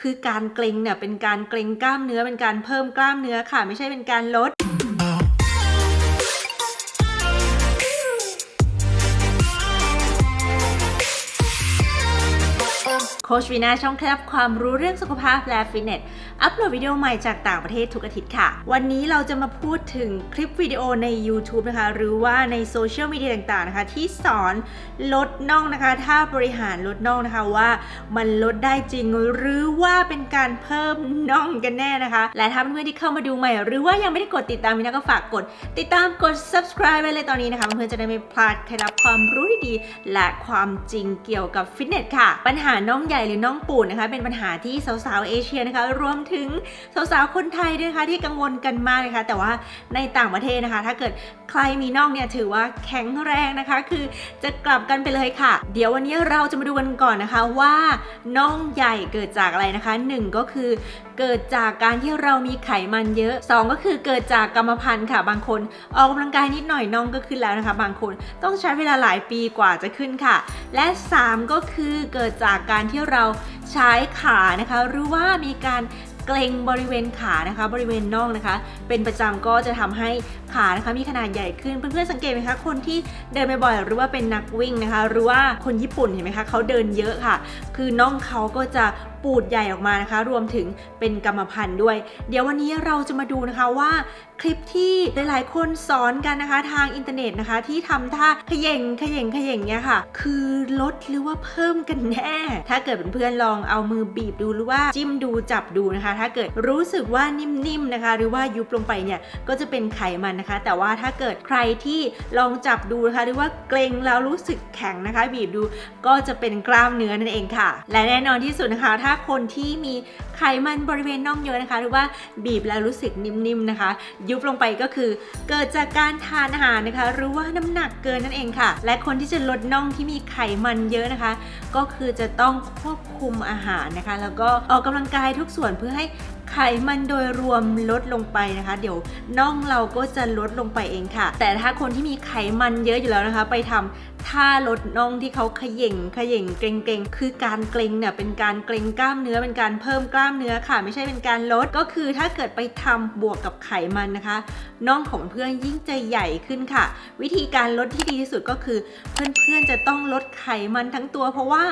คือการเกร็งเนี่ยเป็นการเกร็งกล้ามเนื้อเป็นการเพิ่มกล้ามเนื้อค่ะ ไม่ใช่เป็นการลด โคชวีนาช่องเคล็ดลับความรู้เรื่องสุขภาพและฟิตเนส อัปโหลดวิดีโอใหม่จากต่างประเทศทุกอาทิตย์ค่ะ วันนี้เราจะมาพูดถึงคลิปวิดีโอใน YouTube นะคะ หรือว่าในโซเชียลมีเดียต่างๆนะคะ ที่สอนลดน่องนะคะ ถ้าบริหารลดน่องนะคะว่ามันลดได้จริงหรือว่าเป็นการเพิ่มน่องกันแน่นะคะ และถ้าเพื่อนๆที่เข้ามาดูใหม่ หรือว่ายังไม่ได้กดติดตามวินาก็ฝากกด ติดตามกด subscribe ไว้เลยตอนนี้นะคะเพื่อนๆจะได้ไม่พลาดเคล็ดลับความรู้ดีและความจริงเกี่ยวกับฟิตเนสค่ะ ปัญหาน่องใหญ่หรือน่องปูดนะคะ เป็นปัญหาที่สาวๆเอเชียนะคะ รวมถึงสาวๆคนไทยด้วยนะคะที่กังวลกันมากนะคะ แต่ว่าในต่างประเทศนะคะ ถ้าเกิดใครมีน่องเนี่ยถือว่าแข็งแรงนะคะ คือจะกลับกันไปเลยค่ะ เดี๋ยววันนี้เราจะมาดูกันก่อนนะคะว่าน่องใหญ่เกิดจากอะไรนะคะหนึ่งก็คือ เกิดจากการที่เรามีไขมันเยอะ 2 ก็คือเกิดจากกรรมพันธุ์ค่ะ บางคนออกกำลังกายนิดหน่อยน่องก็ขึ้นแล้วนะคะ บางคนต้องใช้เวลาหลายปีกว่าจะขึ้นค่ะ และ 3 ก็คือเกิดจากการที่เราใช้ขานะคะ หรือว่ามีการเกรงบริเวณขานะคะ บริเวณน่องนะคะ เป็นประจำก็จะทำให้ขานะคะมีขนาดใหญ่ขึ้นเพื่อนๆสังเกตไหมคะคนที่เดินบ่อยๆหรือว่าเป็นนักวิ่งนะคะ หรือว่าคนญี่ปุ่นเห็นไหมคะเขาเดินเยอะค่ะ คือน่องเขาก็จะปูดใหญ่ออกมานะคะ รวมถึงเป็นกรรมพันธุ์ด้วย เดี๋ยววันนี้เราจะมาดูนะคะว่าคลิปที่หลาย ๆ คนสอนกันนะคะทางอินเทอร์เน็ตนะคะ ที่ทำท่าเขย่งเขย่งเขย่งเนี่ยค่ะ คือลดหรือว่าเพิ่มกันแน่ ถ้าเกิดเพื่อนๆลองเอามือบีบดูหรือว่าจิ้มดูจับดูนะคะ ถ้าเกิดรู้สึกว่านิ่ม ๆ นะคะ หรือว่ายุบลงไปเนี่ยก็จะเป็นไขมันนะคะ แต่ว่าถ้าเกิดใครที่ลองจับดูนะคะ หรือว่าเกรงแล้วรู้สึกแข็งนะคะ บีบดูก็จะเป็นกล้ามเนื้อนั่นเองค่ะ และแน่นอนที่สุดนะคะถ้าคนที่มีไขมันบริเวณน่องเยอะนะคะ หรือว่าบีบแล้วรู้สึกนิ่มๆนะคะ ยุบลงไปก็คือ เกิดจากการทานอาหารนะคะ หรือว่าน้ำหนักเกินนั่นเองค่ะ และคนที่จะลดน่องที่มีไขมันเยอะนะคะ ก็คือจะต้องควบคุมอาหารนะคะ แล้วก็ออกกำลังกายทุกส่วนเพื่อให้ ไขมันโดยรวมลดลงไปนะคะ เดี๋ยวน่องเราก็จะลดลงไปเองค่ะ แต่ถ้าคนที่มีไขมันเยอะอยู่แล้วนะคะ ไปทำท่าลดน่องที่เขาขย่งขย่งเกรงเกรงคือการเกรงเนี่ยเป็นการเกรงกล้ามเนื้อเป็นการเพิ่มกล้ามเนื้อค่ะ ไม่ใช่เป็นการลดก็คือถ้าเกิดไปทำบวกกับไขมันนะคะน่องของเพื่อนยิ่งจะใหญ่ขึ้นค่ะ วิธีการลดที่ดีที่สุดก็คือ เพื่อนๆจะต้องลดไขมันทั้งตัว เพราะว่า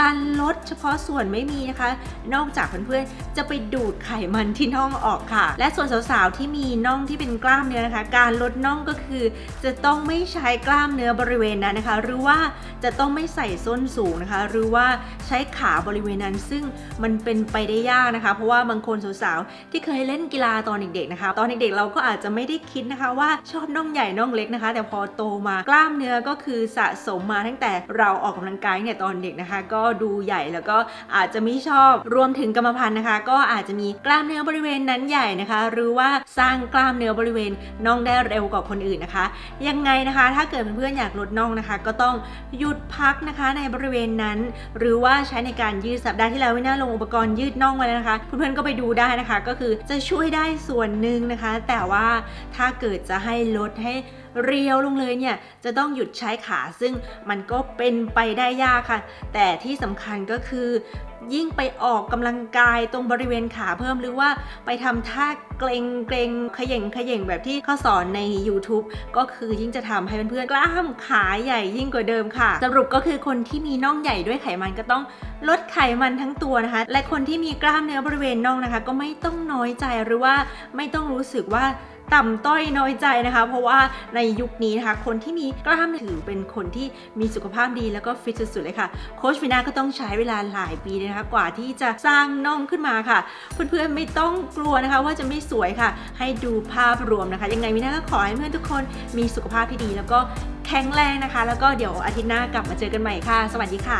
การลดเฉพาะส่วนไม่มีนะคะ นอกจากเพื่อนๆจะไปดูดไขมันที่น่องออกค่ะ และส่วนสาวๆที่มีน่องที่เป็นกล้ามเนื้อนะคะ การลดน่องก็คือ จะต้องไม่ใช้กล้ามเนื้อบริเวณนั้นนะคะ หรือว่าจะต้องไม่ใส่ส้นสูงนะคะ หรือว่าใช้ขาบริเวณนั้นซึ่งมันเป็นไปได้ยากนะคะ เพราะว่าบางคนสาวๆที่เคยเล่นกีฬาตอนเด็กๆนะคะ ตอนเด็กๆเราก็อาจจะไม่ได้คิดนะคะว่าชอบน่องใหญ่น่องเล็กนะคะ แต่พอโตมากล้ามเนื้อก็คือสะสมมาตั้งแต่เราออกกำลังกายเนี่ยตอนเด็กนะคะ ก็ดูใหญ่แล้วก็อาจจะไม่ชอบรวมถึงกรรมพันธุ์นะคะ ก็อาจจะมีกล้าามเนื้อบริเวณนั้นใหญ่นะคะ หรือว่าสร้างกล้ามเนื้อบริเวณน่องได้เร็วกว่าคนอื่นนะคะ ยังไงนะคะ ถ้าเกิดเพื่อนๆอยากลดน่องนะคะ ก็ต้องหยุดพักนะคะในบริเวณนั้น หรือว่าใช้ในการยืดสัปดาห์ที่แล้ววินาลงอุปกรณ์ยืดน่องไว้แล้วนะคะเพื่อนๆก็ไปดูได้นะคะ ก็คือจะช่วยได้ส่วนหนึ่งนะคะ แต่ว่าถ้าเกิดจะให้ลดให้ เรียวลงเลยเนี่ยจะต้องหยุดใช้ขาซึ่งมันก็เป็นไปได้ยากค่ะ แต่ที่สำคัญก็คือ ยิ่งไปออกกำลังกายตรงบริเวณขาเพิ่มหรือว่าไปทำท่าเกรงเกรงขย่งขย่งแบบที่เขาสอนใน YouTube ก็คือยิ่งจะทำให้เพื่อนๆกล้ามขาใหญ่ยิ่งกว่าเดิมค่ะ สรุปก็คือคนที่มีน่องใหญ่ด้วยไขมันก็ต้องลดไขมันทั้งตัวนะคะ และคนที่มีกล้ามเนื้อบริเวณน่องนะคะ ก็ไม่ต้องน้อยใจหรือว่าไม่ต้องรู้สึกว่า ต่ำต้อยน้อยใจนะคะ เพราะว่าในยุคนี้นะคะคนที่มีกล้ามถือเป็นคนที่มีสุขภาพดีแล้วก็ฟิตสุดๆเลยค่ะโค้ชวินาก็ต้องใช้เวลาหลายปีเลยนะคะกว่าที่จะสร้างน่องขึ้นมาค่ะ เพื่อนๆไม่ต้องกลัวนะคะ ว่าจะไม่สวยค่ะ ให้ดูภาพรวมนะคะ ยังไงวินาก็ขอให้เพื่อนทุกคนมีสุขภาพที่ดี แล้วก็แข็งแรงนะคะ แล้วก็เดี๋ยวอาทิตย์หน้ากลับมาเจอกันใหม่ค่ะ สวัสดีค่ะ